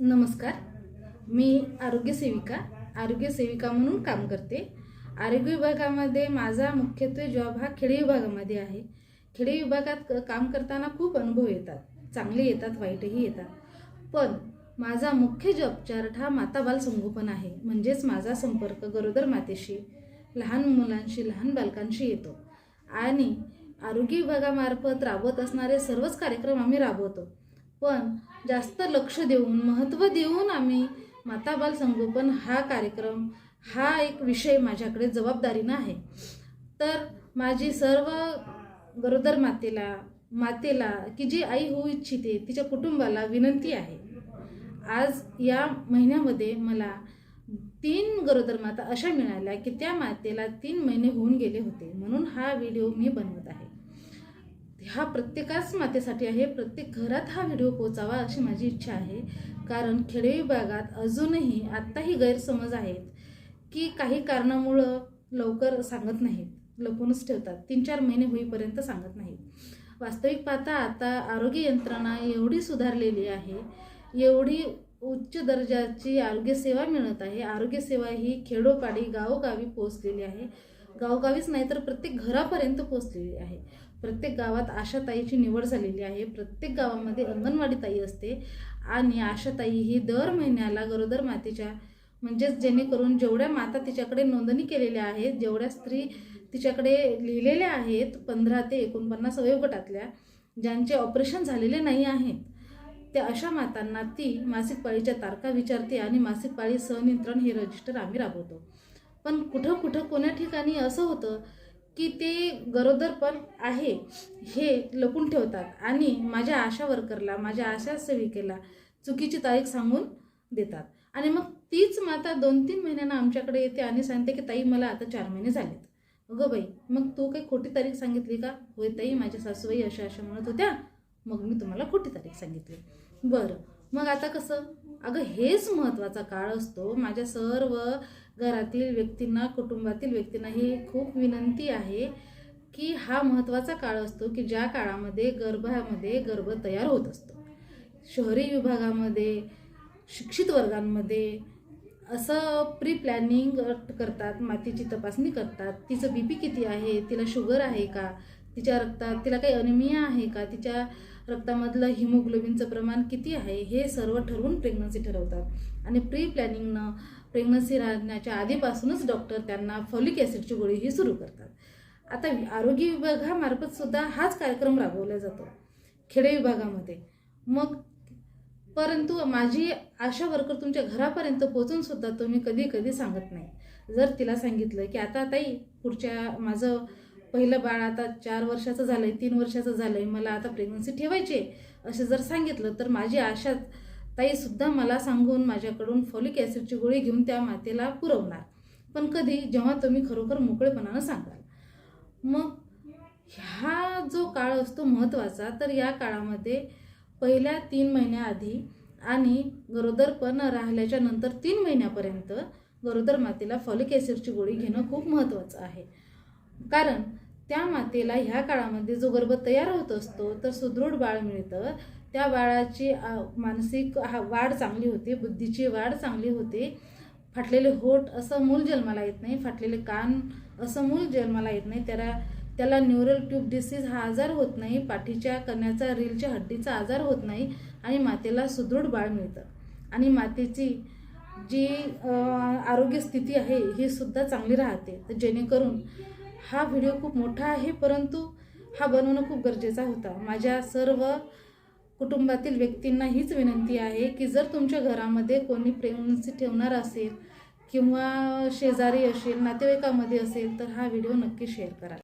नमस्कार. मी आरोग्य सेविका आरोग्य सेविका म्हणून काम करते. आरोग्य विभागामध्ये माझा मुख्यत्वे जॉब हा खेडे विभागामध्ये आहे. खेडे विभागात काम करताना खूप अनुभव येतात. चांगले येतात वाईटही येतात. पण माझा मुख्य जॉब चार्ट हा माता बाल संगोपन आहे. म्हणजेच माझा संपर्क गरोदर मातेशी लहान मुलांशी लहान बालकांशी येतो. आणि आरोग्य विभागामार्फत राबवत असणारे सर्वच कार्यक्रम आम्ही राबवतो. पण जास्त लक्ष देऊन महत्त्व देऊन आम्ही माता बाल संगोपन हा कार्यक्रम हा एक विषय माझ्याकडे जबाबदारीनं आहे. तर माझी सर्व गरोदर मातेला मातेला की जी आई होऊ इच्छिते तिच्या कुटुंबाला विनंती आहे. आज या महिन्यामध्ये मला तीन गरोदर माता अशा मिळाल्या की त्या मातेला तीन महिने होऊन गेले होते. म्हणून हा व्हिडिओ मी बनवत आहे. हा प्रत्येकाच मातेसाठी आहे प्रत्येक घरात हा व्हिडिओ पोचावा अशी माझी इच्छा आहे. कारण खेडे विभागात अजूनही आत्ताही गैरसमज आहेत की काही कारणामुळं लवकर सांगत नाहीत लपूनच ठेवतात. तीन चार महिने होईपर्यंत सांगत नाहीत. वास्तविक पाहता आता आरोग्य यंत्रणा एवढी सुधारलेली आहे एवढी उच्च दर्जाची आरोग्यसेवा मिळत आहे. आरोग्यसेवा ही खेडोपाडी गावोगावी पोचलेली आहे. गावोगावीच नाही तर प्रत्येक घरापर्यंत पोहोचलेली आहे. प्रत्येक गावात आशाताईची निवड झालेली आहे. प्रत्येक गावामध्ये अंगणवाडी ताई असते आणि आशाताई ही दर महिन्याला गरोदर मातेच्या म्हणजेच जेणेकरून जेवढ्या माता तिच्याकडे नोंदणी केलेल्या आहेत जेवढ्या स्त्री तिच्याकडे लिहिलेल्या आहेत पंधरा ते एकोणपन्नास वयोगटातल्या ज्यांचे ऑपरेशन झालेले नाही आहेत त्या अशा मातांना ती मासिक पाळीच्या तारखा विचारते आणि मासिक पाळी सनियंत्रण हे रजिस्टर आम्ही राबवतो. पण कुठं कुठं कोण्या ठिकाणी असं होतं की ते गरोदरपण आहे हे लपून ठेवतात. आणि माझ्या आशा वर्करला माझ्या आशा सेविकेला चुकीची तारीख सांगून देतात. आणि मग तीच माता दोन तीन महिन्यांना आमच्याकडे येते आणि सांगते की ताई मला आता चार महिने झालेत. अगं बाई मग तू काही खोटी तारीख सांगितली का? होय ताई माझ्या सासूबाई अशा अशा म्हणत होत्या. मग मी तुम्हाला खोटी तारीख सांगितली. बरं. मग आता कसं? अगं हेच महत्त्वाचा काळ असतो. माझ्या सर्व घरातील व्यक्तींना कुटुंबातील व्यक्तींना ही खूप विनंती आहे की हा महत्त्वाचा काळ असतो की ज्या काळामध्ये गर्भामध्ये गर्भ तयार होत असतो. शहरी विभागामध्ये शिक्षित वर्गांमध्ये असं प्री प्लॅनिंग करतात मातीची तपासणी करतात. तिचं बी पी किती आहे? तिला शुगर आहे का? तिच्या रक्तात तिला काही अनिमिया आहे का? तिच्या रक्तामधलं हिमोग्लोबिनचं प्रमाण किती आहे हे सर्व ठरवून प्रेग्नन्सी ठरवतात. आणि प्री प्लॅनिंगनं प्रेग्नन्सी राहण्याच्या आधीपासूनच डॉक्टर त्यांना फॉलिक ॲसिडची गोळी ही सुरू करतात. आता आरोग्य विभागामार्फत सुद्धा हाच कार्यक्रम राबवला जातो खेडे विभागामध्ये. मग परंतु माझी आशा वर्कर तुमच्या घरापर्यंत पोहोचून सुद्धा तुम्ही कधी कधी सांगत नाही. जर तिला सांगितलं की आता ताई पुढच्या माझं पहिलं बाळ आता चार वर्षाचं झालं आहे तीन वर्षाचं झालं आहे मला आता प्रेग्नन्सी ठेवायची आहे असं जर सांगितलं तर माझी आशा ताईसुद्धा मला सांगून माझ्याकडून फॉलिक ॲसिडची गोळी घेऊन त्या मातेला पुरवणार. पण कधी जेव्हा तुम्ही खरोखर मोकळेपणानं सांगाल. मग हा जो काळ असतो महत्त्वाचा तर या काळामध्ये पहिल्या तीन महिन्याआधी आणि गरोदरपण राहिल्याच्या नंतर तीन महिन्यापर्यंत गरोदर मातेला फॉलिक ॲसिडची गोळी घेणं खूप महत्त्वाचं आहे. कारण त्या मातेला ह्या काळामध्ये जो गर्भ तयार होत असतो तर सुदृढ बाळ मिळतं. त्या बाळाची मानसिक हा वाढ चांगली होते बुद्धीची वाढ चांगली होते. फाटलेले होठ असं मूल जन्माला येत नाही फाटलेले कान असं मूल जन्माला येत नाही. त्याला त्याला न्यूरल ट्यूब डिसीज हा आजार होत नाही पाठीच्या कण्याचा रीलच्या हड्डीचा आजार होत नाही आणि मातेला सुदृढ बाळ मिळतं. आणि मातेची जी आरोग्य स्थिती आहे ही सुद्धा चांगली राहते. तर जेणेकरून हा व्हिडिओ खूप मोठा आहे परंतु हा बनवणं खूप गरजेचा होता. माझ्या सर्व कुटुंबातील व्यक्तींना हीच विनंती आहे की जर तुमच्या घरामध्ये कोणी प्रेग्नन्सी ठेवणार असेल किंवा शेजारी असेल नातेवाईकामध्ये असेल तर हा व्हिडिओ नक्की शेअर करा.